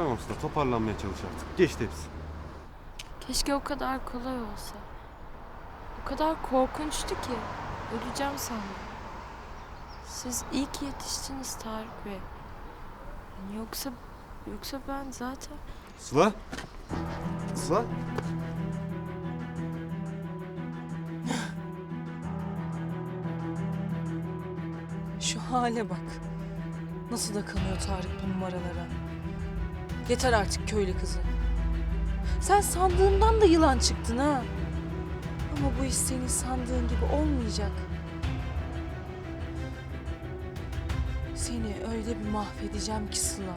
Tamam Sıla toparlanmaya çalış artık. Geçti hepsi. Keşke o kadar kolay olsa. O kadar korkunçtu ki. Öleceğim sandım. Siz iyi ki yetiştiniz Tarık Bey. Yani yoksa yoksa ben zaten Sıla? Sıla? Şu hale bak. Nasıl da kanıyor Tarık bu numaralara. Yeter artık köylü kızı. Sen sandığımdan da yılan çıktın ha. Ama bu iş senin sandığın gibi olmayacak. Seni öyle bir mahvedeceğim ki Sıla.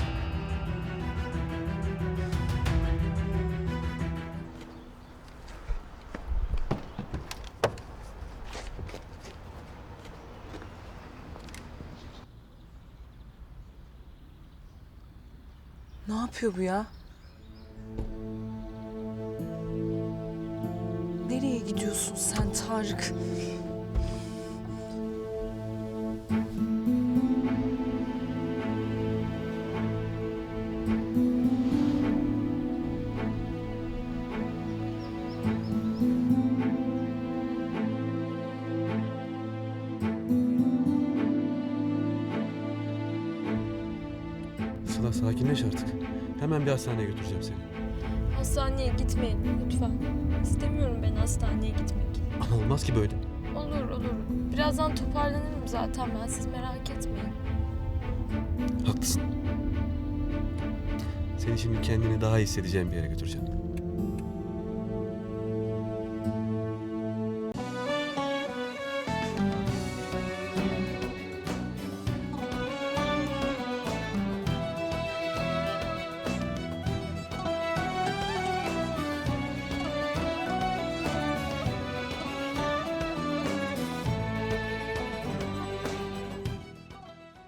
Ne yapıyor bu ya? Nereye gidiyorsun sen Tarık? Sıla sakinleş artık. Hemen bir hastaneye götüreceğim seni. hastaneye gitmeyin lütfen. İstemiyorum ben hastaneye gitmek. Ama olmaz ki böyle. Olur olur. Birazdan toparlanırım zaten ben siz merak etmeyin. Haklısın. Seni şimdi kendini daha iyi hissedeceğin bir yere götüreceğim.